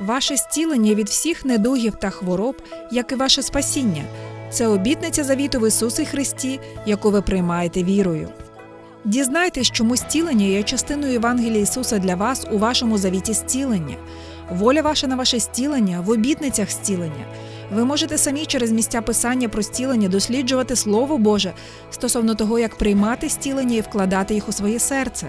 Ваше зцілення від всіх недугів та хвороб, як і ваше спасіння. Це обітниця завіту в Ісусі Христі, яку ви приймаєте вірою. Дізнайтесь, чому зцілення є частиною Євангелія Ісуса для вас у вашому завіті зцілення. Воля ваша на ваше зцілення в обітницях зцілення. Ви можете самі через місця писання про зцілення досліджувати Слово Боже стосовно того, як приймати зцілення і вкладати їх у своє серце.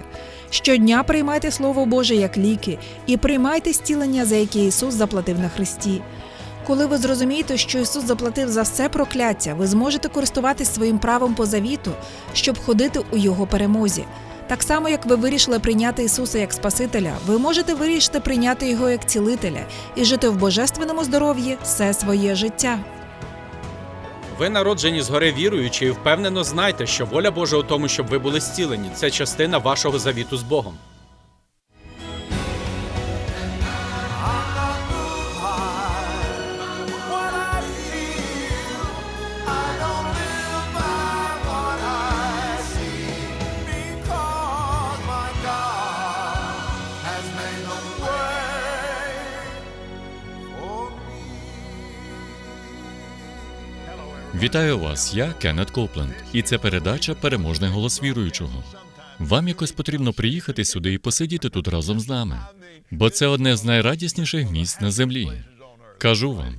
Щодня приймайте Слово Боже як ліки і приймайте зцілення, за яке Ісус заплатив на Христі. Коли ви зрозумієте, що Ісус заплатив за все прокляття, ви зможете користуватись своїм правом по завіту, щоб ходити у Його перемозі. Так само, як ви вирішили прийняти Ісуса як Спасителя, ви можете вирішити прийняти Його як цілителя і жити в божественному здоров'ї все своє життя. Ви народжені згори віруючи і впевнено знайте, що воля Божа у тому, щоб ви були зцілені. Це частина вашого завіту з Богом. Вітаю вас, я Кеннет Копленд, і це передача Переможний голос віруючого. Вам якось потрібно приїхати сюди і посидіти тут разом з нами, бо це одне з найрадісніших місць на землі. Кажу вам,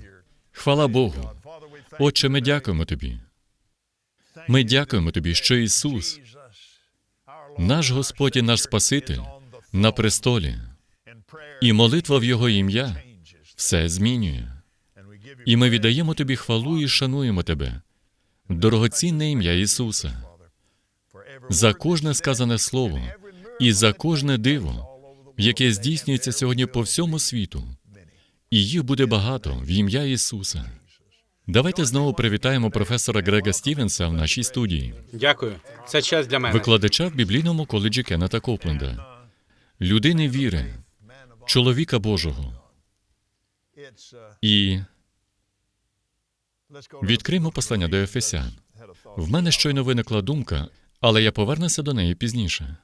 хвала Богу. Отче, ми дякуємо тобі. Ми дякуємо тобі, що Ісус, наш Господь і наш Спаситель, на престолі, і молитва в Його ім'я все змінює. І ми віддаємо тобі хвалу і шануємо тебе, дорогоцінне ім'я Ісуса, за кожне сказане слово і за кожне диво, яке здійснюється сьогодні по всьому світу. І їх буде багато в ім'я Ісуса. Давайте знову привітаємо професора Грега Стівенса в нашій студії, Дякую. Це честь для мене. викладача в біблійному коледжі Кеннета Копленда, людини віри, чоловіка Божого. І відкриємо послання до Ефесян. В мене щойно виникла думка, але я повернуся до неї пізніше.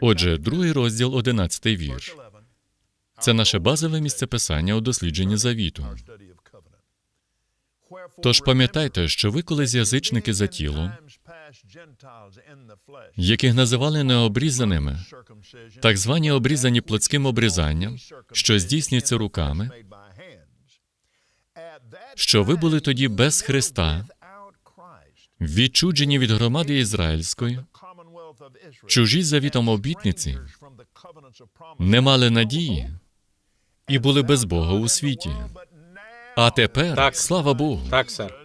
Отже, другий розділ, одинадцятий вірш. Це наше базове місце писання у дослідженні завіту. Тож пам'ятайте, що ви колись язичники за тіло, яких називали необрізаними, так звані обрізані плотським обрізанням, що здійснюється руками, що ви були тоді без Христа, відчуджені від громади ізраїльської, чужі завітом обітниці, не мали надії і були без Бога у світі. А тепер, Так. слава Богу, Так, сер.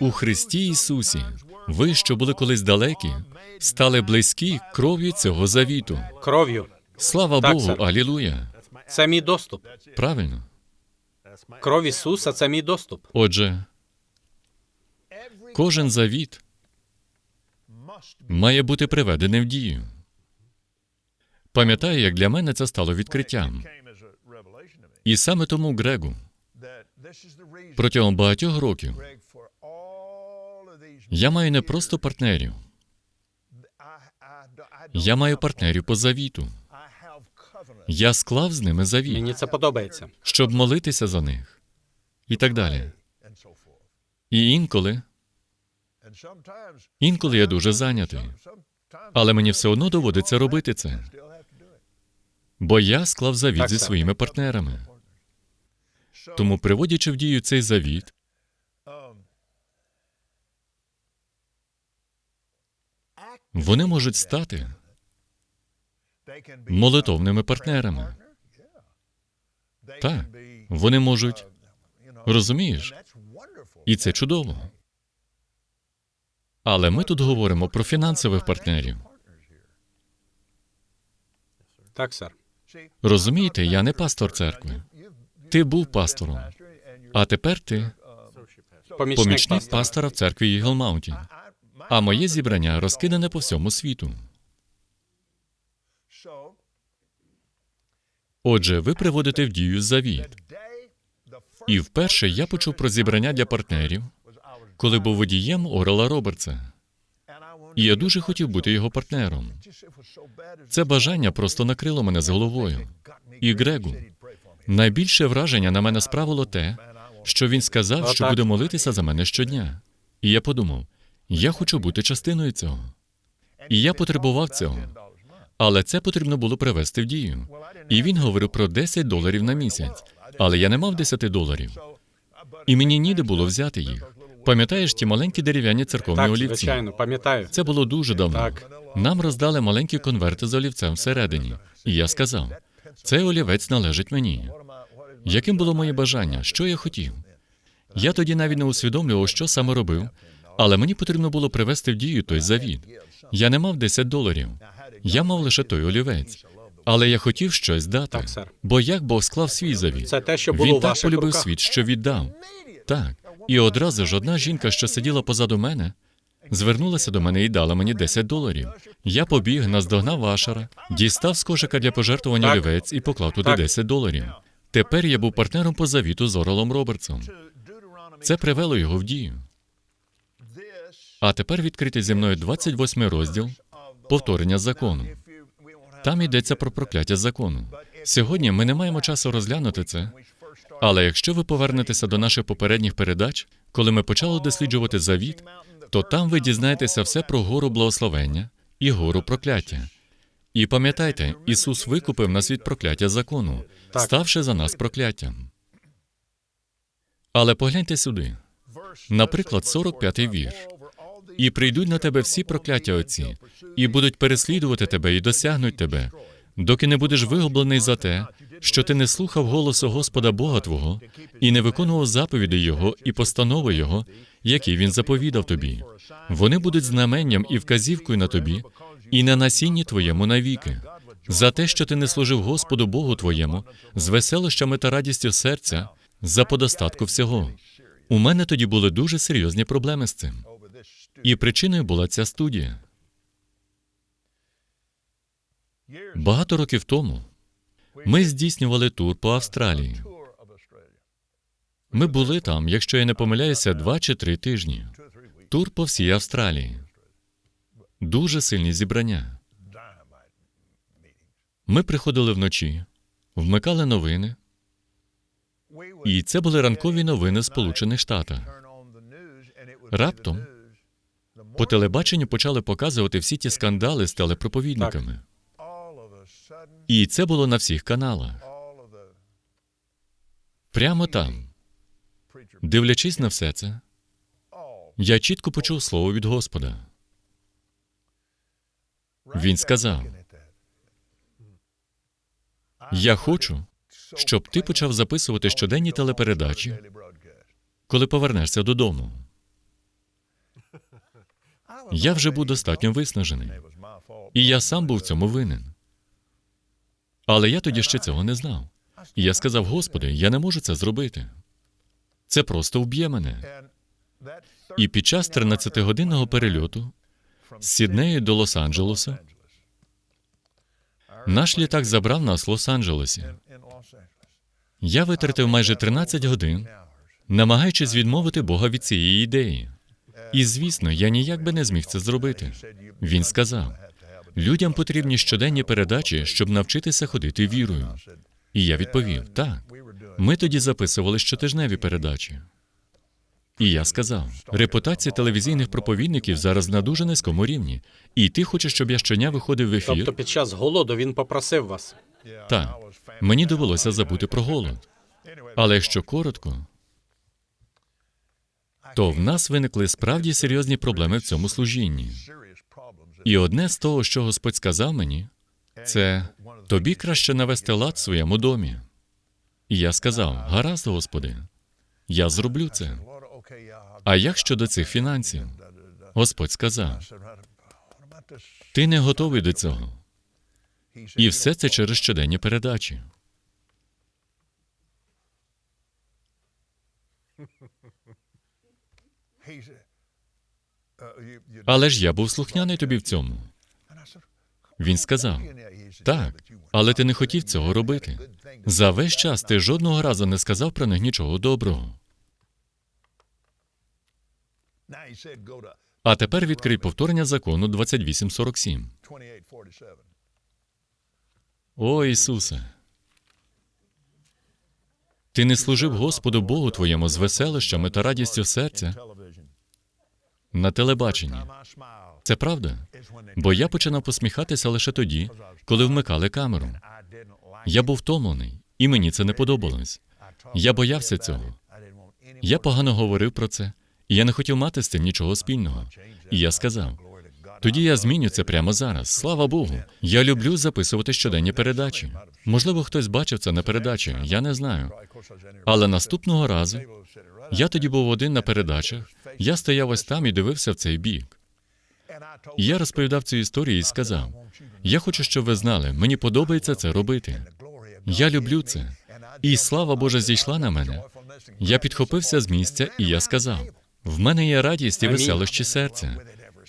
у Христі Ісусі, ви, що були колись далекі, стали близькі кров'ю цього завіту. Кров'ю. Слава Так, Богу, сер. алілуя! Це мій доступ. Правильно. Кров Ісуса це мій доступ. Отже, кожен завіт має бути приведений в дію. Пам'ятаю, як для мене це стало відкриттям. І саме тому Грегу протягом багатьох років я маю не просто партнерів, я маю партнерів по завіту. Я склав з ними завіт, Мені це подобається. щоб молитися за них і так далі. І інколи, інколи я дуже зайнятий, але мені все одно доводиться робити це, бо я склав завіт Так, зі своїми партнерами. Тому, приводячи в дію цей завіт, вони можуть стати молитовними партнерами. Так, вони можуть, розумієш, і це чудово. Але ми тут говоримо про фінансових партнерів. Так, сер. Розумієте, я не пастор церкви. Ти був пастором, а тепер ти Помічник, пастора. в церкві. I, my, А моє зібрання розкидане по всьому світу. Отже, ви приводите в дію завіт. І вперше я почув про зібрання для партнерів, коли був водієм Орела Робертса. І я дуже хотів бути його партнером. Це бажання просто накрило мене з головою. І Грегу найбільше враження на мене справило те, що він сказав, що буде молитися за мене щодня. І я подумав: я хочу бути частиною цього. І я потребував цього. Але це потрібно було привести в дію. І він говорив про 10 доларів на місяць. Але я не мав 10 доларів. І мені ніде було взяти їх. Пам'ятаєш ті маленькі дерев'яні церковні Так, олівці? звичайно, пам'ятаю. Це було дуже давно. Так. Нам роздали маленькі конверти з олівцем всередині. І я сказав: цей олівець належить мені. Яким було моє бажання? Що я хотів? Я тоді навіть не усвідомлював, що саме робив, але мені потрібно було привести в дію той завіт. Я не мав 10 доларів. Я мав лише той олівець. Але я хотів щось дати. Так, сер. Бо як Бог склав свій завіт? Це те, що було Він так ваших полюбив руках. світ, що віддав. Так. І одразу ж одна жінка, що сиділа позаду мене, звернулася до мене і дала мені 10 доларів. Я побіг, наздогнав Ашера, дістав з кошика для пожертвування Так. олівець і поклав туди Так. 10 доларів. Тепер я був партнером по завіту з Орелом Робертсом. Це привело його в дію. А тепер відкрити зі мною 28 розділ повторення закону. Там йдеться про прокляття закону. Сьогодні ми не маємо часу розглянути це. Але якщо ви повернетеся до наших попередніх передач, коли ми почали досліджувати завіт, то там ви дізнаєтеся все про гору благословення і гору прокляття. І пам'ятайте, Ісус викупив нас від прокляття закону, ставши за нас прокляттям. Але погляньте сюди. Наприклад, 45-й вірш. І прийдуть на тебе всі прокляття отці, і будуть переслідувати тебе і досягнуть тебе, доки не будеш вигублений за те, що ти не слухав голосу Господа Бога Твого і не виконував заповіді Його і постанови Його, які він заповідав тобі. Вони будуть знаменням і вказівкою на тобі, і на насінні твоєму навіки, за те, що ти не служив Господу Богу твоєму, з веселощами та радістю серця, за подостатку всього. У мене тоді були дуже серйозні проблеми з цим. І причиною була ця студія. Багато років тому ми здійснювали тур по Австралії. Ми були там, якщо я не помиляюся, два чи три тижні. Тур по всій Австралії. Дуже сильні зібрання. Ми приходили вночі, вмикали новини, і це були ранкові новини Сполучених Штатів. Раптом По телебаченню почали показувати всі ті скандали з телепроповідниками. І це було на всіх каналах. Прямо там, дивлячись на все це, я чітко почув слово від Господа. Він сказав: Я хочу, щоб ти почав записувати щоденні телепередачі, коли повернешся додому. Я вже був достатньо виснажений, і я сам був в цьому винен. Але я тоді ще цього не знав. І я сказав: Господи, я не можу це зробити. Це просто вб'є мене. І під час 13-годинного перельоту з Сіднею до Лос-Анджелеса наш літак забрав нас в Лос-Анджелесі. Я витратив майже 13 годин, намагаючись відмовити Бога від цієї ідеї. І звісно, я ніяк би не зміг це зробити. Він сказав: людям потрібні щоденні передачі, щоб навчитися ходити вірою. І я відповів: так. Ми тоді записували щотижневі передачі. І я сказав: репутація телевізійних проповідників зараз на дуже низькому рівні. І ти хочеш, щоб я щодня виходив в ефір? Тобто під час голоду він попросив вас. Так, мені довелося забути про голод. Але якщо коротко, то в нас виникли справді серйозні проблеми в цьому служінні. І одне з того, що Господь сказав мені, це тобі краще навести лад в своєму домі. І я сказав: гаразд, Господи, я зроблю це. А як щодо цих фінансів? Господь сказав: ти не готовий до цього. І все це через щоденні передачі. Але ж я був слухняний тобі в цьому. Він сказав: так, але ти не хотів цього робити. За весь час ти жодного разу не сказав про них нічого доброго. А тепер відкрий повторення закону 2847. 2847. О Ісусе. Ти не служив Господу Богу твоєму з веселищами та радістю серця. На телебаченні. Це правда? Бо я починав посміхатися лише тоді, коли вмикали камеру. Я був втомлений, і мені це не подобалось. Я боявся цього. Я погано говорив про це, і я не хотів мати з цим нічого спільного. І я сказав: тоді я зміню це прямо зараз. Слава Богу. Я люблю записувати щоденні передачі. Можливо, хтось бачив це на передачі, я не знаю. Але наступного разу Я тоді був один на передачах. Я стояв ось там і дивився в цей бік. І я розповідав цю історію і сказав: Я хочу, щоб ви знали, мені подобається це робити. Я люблю це. І слава Божа зійшла на мене. Я підхопився з місця, і я сказав: в мене є радість і веселощі серця.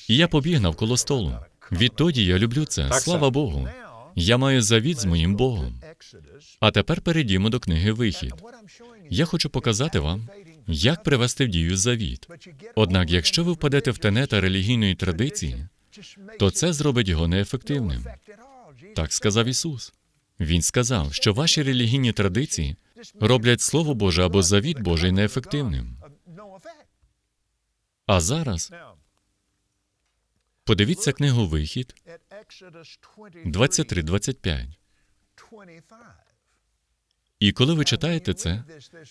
І я побіг навколо столу. Відтоді я люблю це. Слава. Богу. Я маю завіт з моїм Богом. А тепер перейдімо до книги Вихід. Я хочу показати вам, як привести в дію завіт. Однак, якщо ви впадете в тенета релігійної традиції, то це зробить його неефективним. Так сказав Ісус. Він сказав, що ваші релігійні традиції роблять Слово Боже або завіт Божий неефективним. А зараз подивіться книгу Вихід at Exodus 23, 23-25. 25. І коли ви читаєте це,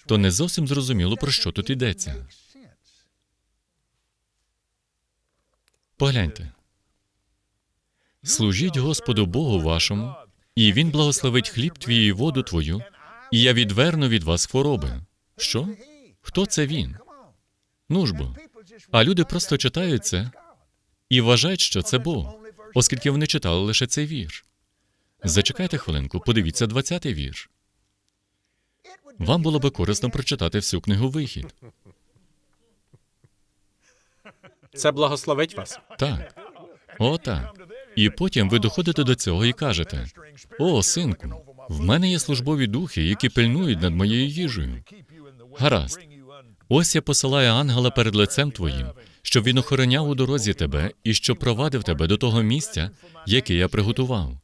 то не зовсім зрозуміло, про що тут йдеться. Погляньте. Служіть Господу Богу вашому, і Він благословить хліб твій і воду твою, і я відверну від вас хвороби. Що? Хто це він? Ну ж бо. А люди просто читають це і вважають, що це Бог, оскільки вони читали лише цей вірш. Зачекайте хвилинку, подивіться 20-й вірш. Вам було би корисно прочитати всю книгу Вихід. Це благословить вас. Так. О, так. І потім ви доходите до цього і кажете: О, синку, в мене є службові духи, які пильнують над моєю їжею. Гаразд. Ось я посилаю ангела перед лицем твоїм, щоб він охороняв у дорозі тебе і щоб провадив тебе до того місця, яке я приготував.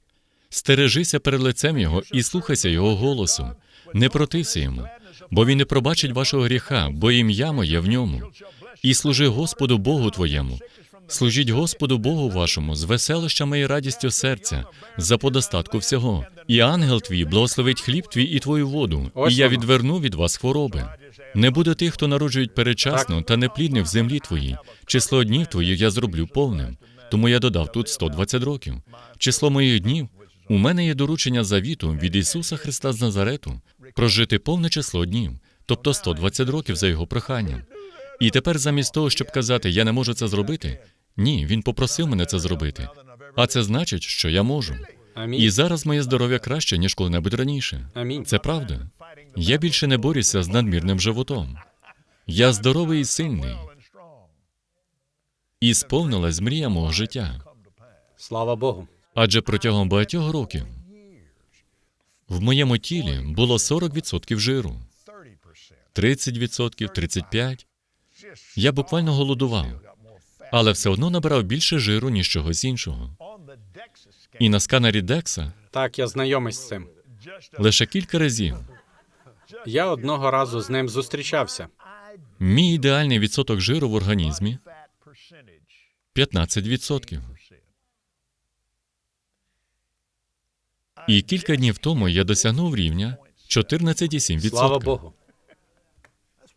Стережися перед лицем його і слухайся його голосу. Не протився йому, бо він не пробачить вашого гріха, бо ім'я моє в ньому. І служи Господу Богу твоєму. Служіть Господу Богу вашому з веселощами і радістю серця, за подостатку всього. І ангел твій благословить хліб твій і твою воду, і я відверну від вас хвороби. Не буде тих, хто народжують передчасно та неплідних в землі твоїй. Число днів твоїх я зроблю повним. Тому я додав тут 120 років. Число моїх днів у мене є доручення завіту від Ісуса Христа з Назарету прожити повне число днів, тобто 120 років за його проханням. І тепер, замість того, щоб казати, я не можу це зробити, ні, він попросив мене це зробити. А це значить, що я можу. Амінь. І зараз моє здоров'я краще, ніж коли-небудь раніше. Амінь. Це правда. Я більше не борюся з надмірним животом. Я здоровий і сильний. І сповнилась мрія мого життя. Слава Богу. Адже протягом багатьох років в моєму тілі було 40% жиру, 30%, 35%. Я буквально голодував, але все одно набирав більше жиру, ніж чогось іншого. І на сканері Декса Так, я знайомий з цим. лише кілька разів Я одного разу з ним зустрічався. мій ідеальний відсоток жиру в організмі 15%. І кілька днів тому я досягнув рівня 14,7%. Слава Богу.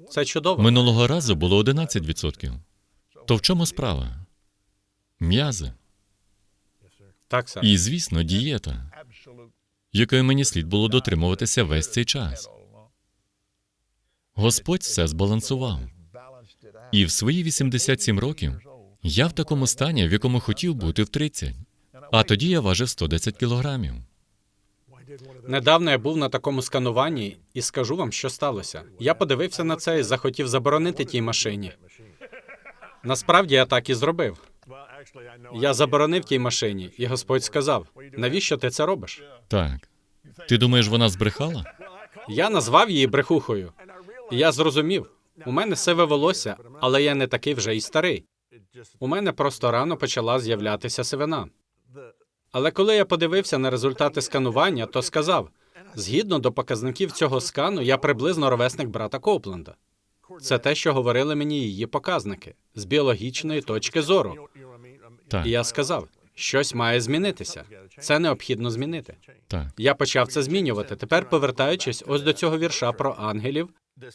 Це чудово. Минулого разу було 11%. То в чому справа? М'язи. Так, сер. І, звісно, дієта, якої мені слід було дотримуватися весь цей час. Господь все збалансував. І в свої 87 років я в такому стані, в якому хотів бути в 30. А тоді я важив 110 кілограмів. Недавно я був на такому скануванні і скажу вам, що сталося. Я подивився на це і захотів заборонити тій машині. Насправді я так і зробив. Я заборонив тій машині, і Господь сказав: навіщо ти це робиш? Так. Ти думаєш, вона збрехала? Я назвав її брехухою. І я зрозумів, у мене сиве волосся, але я не такий вже і старий. У мене просто рано почала з'являтися сивина. Але коли я подивився на результати сканування, то сказав: згідно до показників цього скану, я приблизно ровесник брата Коупленда. Це те, що говорили мені її показники з біологічної точки зору. Так, І я сказав, щось має змінитися. Це необхідно змінити. так. Я почав це змінювати. Тепер, повертаючись ось до цього вірша про ангелів,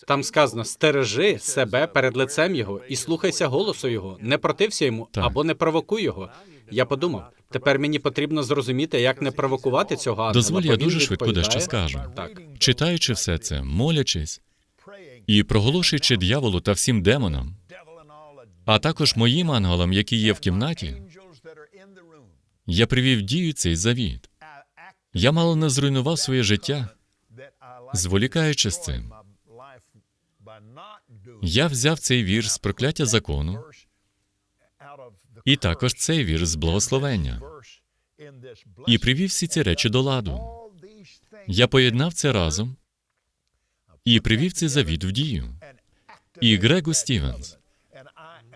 там сказано: стережи себе перед лицем його і слухайся голосу його, не протився йому Так. або не провокуй його. Я подумав, тепер мені потрібно зрозуміти, як не провокувати цього ангела. Дозволь, я дуже швидко дещо скажу. Так, Читаючи все це, молячись і проголошуючи д'яволу та всім демонам, а також моїм ангелам, які є в кімнаті, я привів дію цей завіт. Я мало не зруйнував своє життя, зволікаючи з цим. Я взяв цей вірш з прокляття закону і також цей вірш з благословення і привів всі ці речі до ладу. Я поєднав це разом і привів цей завіт в дію. І Грегу Стівенс,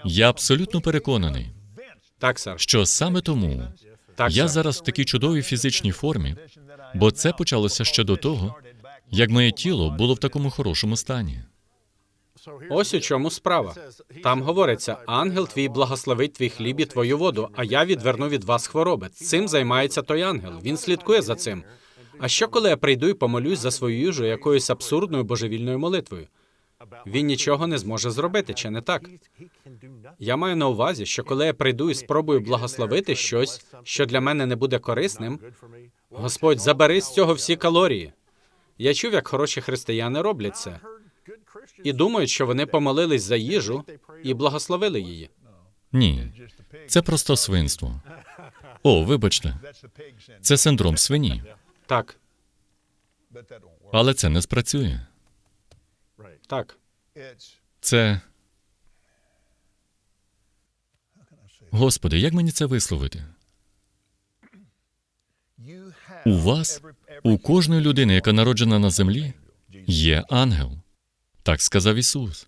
я абсолютно переконаний, так, сер. що саме тому Так, я сер. зараз в такій чудовій фізичній формі, бо це почалося ще до того, як моє тіло було в такому хорошому стані. Ось у чому справа. Там говориться: ангел твій благословить твій хліб і твою воду, а я відверну від вас хвороби. Цим займається той ангел. Він слідкує за цим. А що коли я прийду і помолюсь за свою їжу якоюсь абсурдною божевільною молитвою? Він нічого не зможе зробити, чи не так? Я маю на увазі, що коли я прийду і спробую благословити щось, що для мене не буде корисним, Господь, забери з цього всі калорії. Я чув, як хороші християни роблять це і думають, що вони помолились за їжу і благословили її. Ні, це просто свинство. О, вибачте, це синдром свині, Так, але це не спрацює. так. Це. Господи, як мені це висловити? У вас, у кожної людини, яка народжена на землі, є ангел. Так сказав Ісус.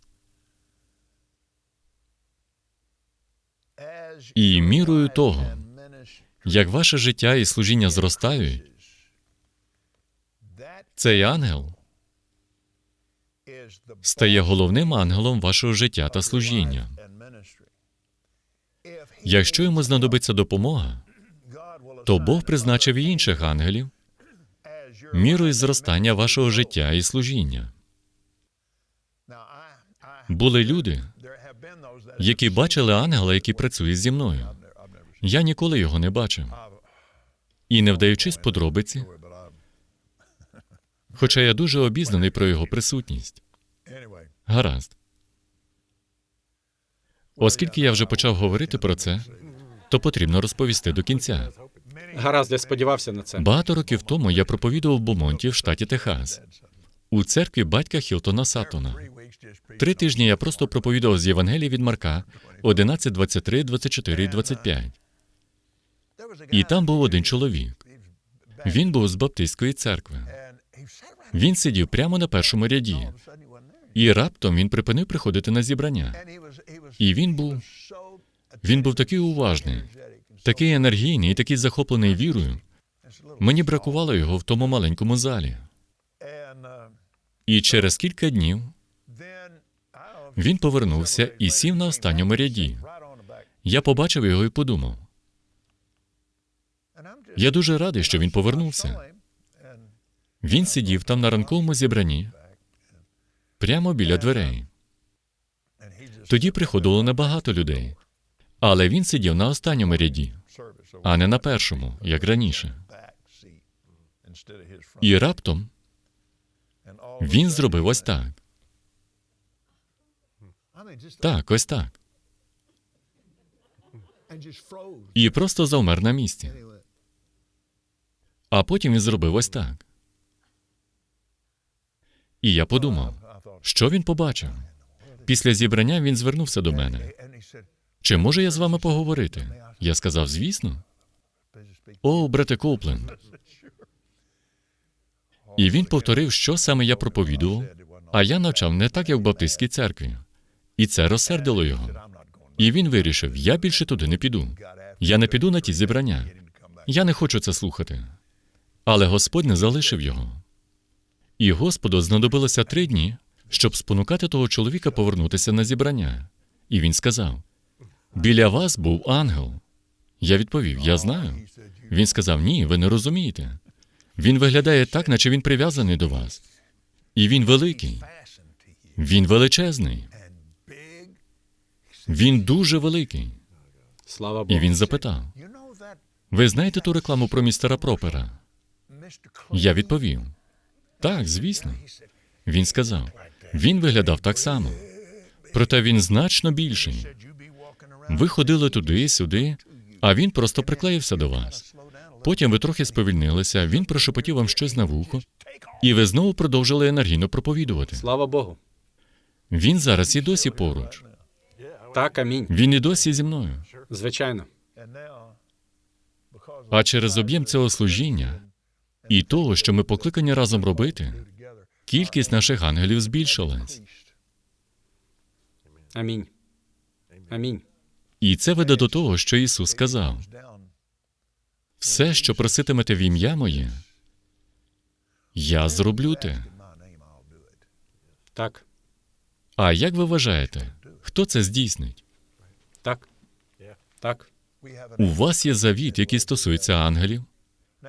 І мірою того, як ваше життя і служіння зростають, цей ангел стає головним ангелом вашого життя та служіння. Якщо йому знадобиться допомога, то Бог призначив і інших ангелів мірою зростання вашого життя і служіння. Були люди, які бачили ангела, який працює зі мною. Я ніколи його не бачив. І не вдаючись подробиці, хоча я дуже обізнаний про його присутність. Гаразд. Оскільки я вже почав говорити про це, то потрібно розповісти до кінця. Гаразд, я сподівався на це. Багато років тому я проповідував в Бомонті в штаті Техас у церкві батька Хілтона Саттона. Три тижні я просто проповідував з Євангелії від Марка 11, 23, 24 і 25. І там був один чоловік. Він був з Баптистської церкви. Він сидів прямо на першому ряді, і раптом він припинив приходити на зібрання. І він був він був такий уважний, такий енергійний і такий захоплений вірою. Мені бракувало його в тому маленькому залі. І через кілька днів він повернувся і сів на останньому ряді. Я побачив його і подумав: я дуже радий, що він повернувся. Він сидів там на ранковому зібранні, прямо біля дверей. Тоді приходило небагато людей, але він сидів на останньому ряді, а не на першому, як раніше. І раптом він зробив ось так. Так, ось так. І просто завмер на місці. А потім він зробив ось так. І я подумав, що він побачив. Після зібрання він звернувся до мене. Чи можу я з вами поговорити? Я сказав, звісно. О, брате Коупленд. І він повторив, що саме я проповідував, а я навчав не так, як в Баптистській церкві. І це розсердило його. І він вирішив: я більше туди не піду. Я не піду на ті зібрання. Я не хочу це слухати. Але Господь не залишив його. І Господу знадобилося три дні, щоб спонукати того чоловіка повернутися на зібрання. І він сказав: Біля вас був ангел. Я відповів: Я знаю. Він сказав: Ні, ви не розумієте. Він виглядає так, наче він прив'язаний до вас. І він великий. Він величезний. Він дуже великий. Слава І він запитав: Ви знаєте ту рекламу про містера Пропера? Я відповів: Так, звісно. Він сказав: він виглядав так само. Проте він значно більший. Ви ходили туди, сюди, а він просто приклеївся до вас. Потім ви трохи сповільнилися, він прошепотів вам щось на вухо, і ви знову продовжили енергійно проповідувати. Слава Богу. Він зараз і досі поруч. Так, амінь. Він і досі зі мною. Звичайно. А через об'єм цього служіння і того, що ми покликані разом робити, кількість наших ангелів збільшилась. Амінь. Амінь. І це веде до того, що Ісус сказав: все, що проситимете в ім'я моє, я зроблю те. Так. А як ви вважаєте, хто це здійснить? Так. Так. У вас є завіт, який стосується ангелів,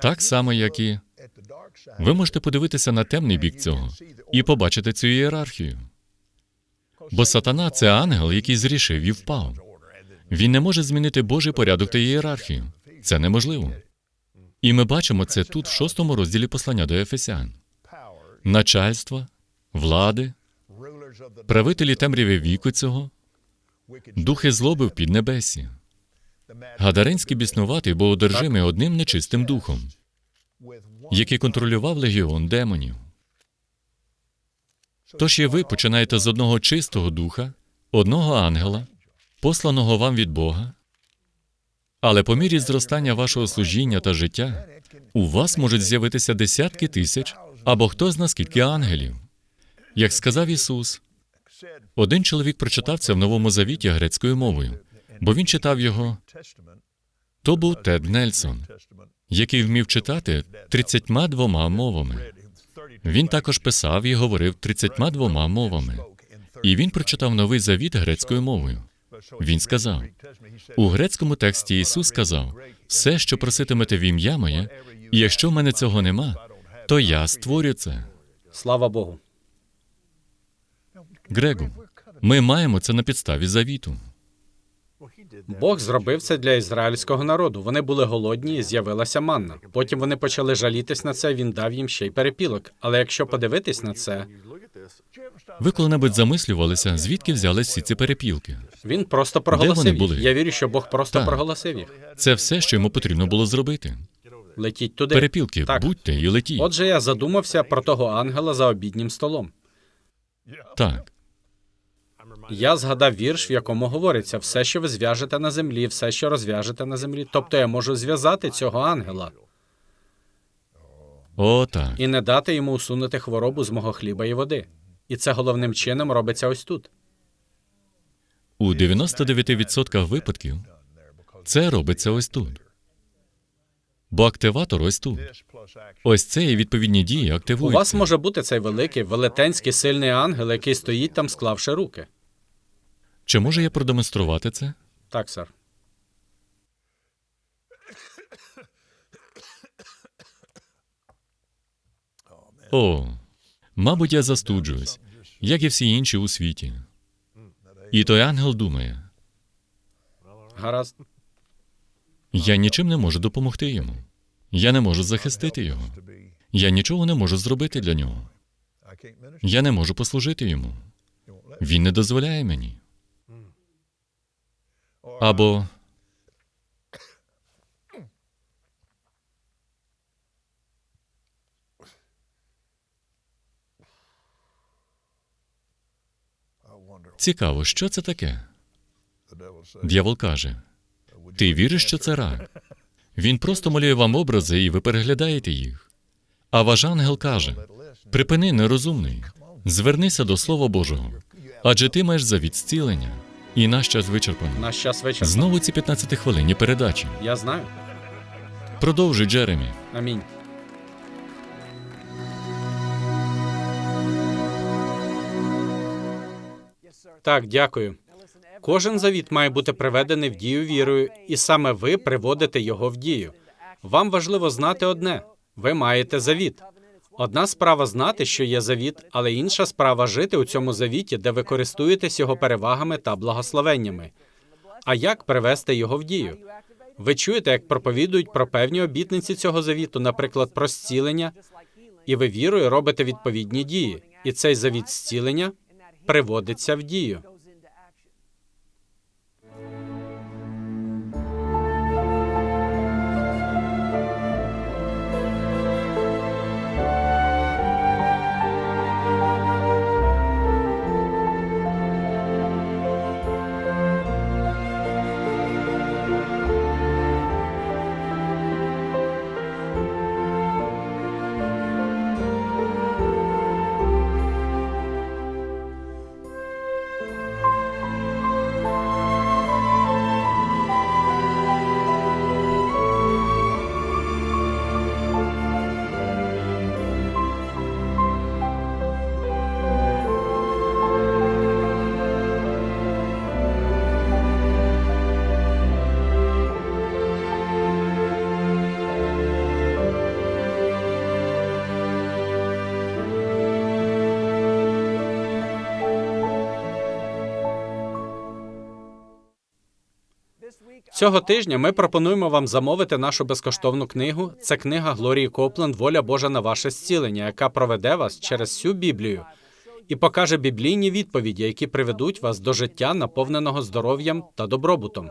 так само, як і ви можете подивитися на темний бік цього і побачити цю ієрархію. Бо сатана це ангел, який зрішив і впав. Він не може змінити Божий порядок та ієрархію. Це неможливо. І ми бачимо це тут, в шостому розділі послання до Ефесян. Начальства, влади, правителі темряви віку цього, духи злоби в піднебесі. Гадаринський біснуватий був одержимий одним нечистим духом, який контролював легіон демонів. Тож і ви починаєте з одного чистого духа, одного ангела, посланого вам від Бога. Але по мірі зростання вашого служіння та життя у вас можуть з'явитися десятки тисяч або хто зна скільки ангелів. Як сказав Ісус, один чоловік прочитав це в Новому Завіті грецькою мовою, бо він читав його. То був Тед Нельсон, який вмів читати 32 мовами. read in 32 Він також писав і говорив 32 мовами. spoke in 30. І він прочитав новий завіт грецькою мовою. Він сказав: у грецькому тексті Ісус сказав: все, що проситимете в ім'я моє, і якщо в мене цього нема, то я створю це. Слава Богу. Грегу, ми маємо це на підставі завіту. Бог зробив це для ізраїльського народу. Вони були голодні і з'явилася манна. Потім вони почали жалітись на це. Він дав їм ще й перепілок. Але якщо подивитись на це, Ви коли-небудь замислювалися, звідки взялись всі ці перепілки? він просто вони проголосив були? їх. Я вірю, що Бог просто Так. проголосив їх. Це все, що йому потрібно було зробити. Летіть туди. Перепілки, Так. будьте і летіть. Отже, я задумався про того ангела за обіднім столом. Так, Я згадав вірш, в якому говориться: все, що ви зв'яжете на землі, все, що розв'яжете на землі. Тобто я можу зв'язати цього ангела о, так. і не дати йому усунути хворобу з мого хліба і води. І це головним чином робиться ось тут. У 99% випадків це робиться ось тут. Бо активатор ось тут. Ось це і відповідні дії У вас може бути цей великий, велетенський, сильний ангел, який стоїть там, склавши руки. Чи можу я продемонструвати це? Так, сер. О, мабуть, я застуджуюсь, як і всі інші у світі. І той ангел думає: Гаразд. я нічим не можу допомогти йому. Я не можу захистити його. Я нічого не можу зробити для нього. Я не можу послужити йому. Він не дозволяє мені. Або цікаво, що це таке? Д'явол каже: Ти віриш, що це рак? Він просто малює вам образи, і ви переглядаєте їх. А ваш ангел каже: Припини, нерозумний, звернися до Слова Божого, адже ти маєш завіт зцілення. І наш час вичерпано. Наш час вечір. Знову ці 15 хвилинні передачі. Я знаю. Продовжуй, Джеремі. Амінь. Так, дякую. Кожен завіт має бути приведений в дію вірою, і саме ви приводите його в дію. Вам важливо знати одне: ви маєте завіт. Одна справа знати, що є завіт, але інша справа жити у цьому завіті, де ви користуєтесь його перевагами та благословеннями. А як привести його в дію? Ви чуєте, як проповідують про певні обітниці цього завіту, наприклад, про зцілення, і ви вірою робите відповідні дії. І цей завіт зцілення приводиться в дію. Цього тижня ми пропонуємо вам замовити нашу безкоштовну книгу. Це книга Глорії Копленд Воля Божа на ваше зцілення, яка проведе вас через всю Біблію і покаже біблійні відповіді, які приведуть вас до життя, наповненого здоров'ям та добробутом.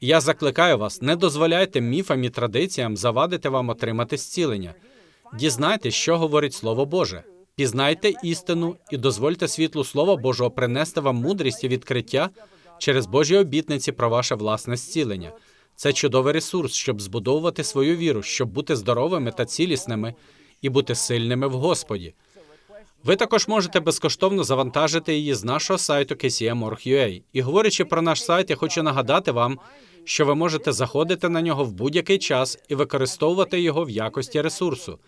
Я закликаю вас, не дозволяйте міфам і традиціям завадити вам отримати зцілення. Дізнайтесь, що говорить Слово Боже. Пізнайте істину і дозвольте світлу Слова Божого принести вам мудрість і відкриття через Божі обітниці про ваше власне зцілення. Це чудовий ресурс, щоб збудовувати свою віру, щоб бути здоровими та цілісними і бути сильними в Господі. Ви також можете безкоштовно завантажити її з нашого сайту kcm.org.ua. І говорячи про наш сайт, я хочу нагадати вам, що ви можете заходити на нього в будь-який час і використовувати його в якості ресурсу.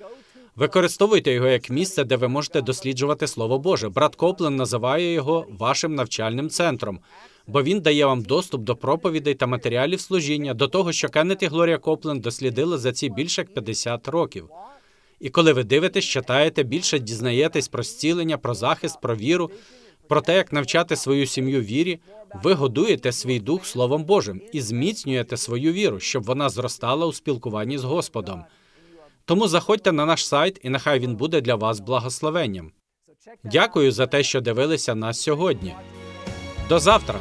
Використовуйте його як місце, де ви можете досліджувати Слово Боже. Брат Коплен називає його вашим навчальним центром, бо він дає вам доступ до проповідей та матеріалів служіння, до того, що Кеннет і Глорія Коплен дослідили за ці більше як 50 років. І коли ви дивитесь, читаєте, більше дізнаєтесь про зцілення, про захист, про віру, про те, як навчати свою сім'ю вірі, ви годуєте свій дух Словом Божим і зміцнюєте свою віру, щоб вона зростала у спілкуванні з Господом. Тому заходьте на наш сайт, і нехай він буде для вас благословенням. Дякую за те, що дивилися нас сьогодні. До завтра.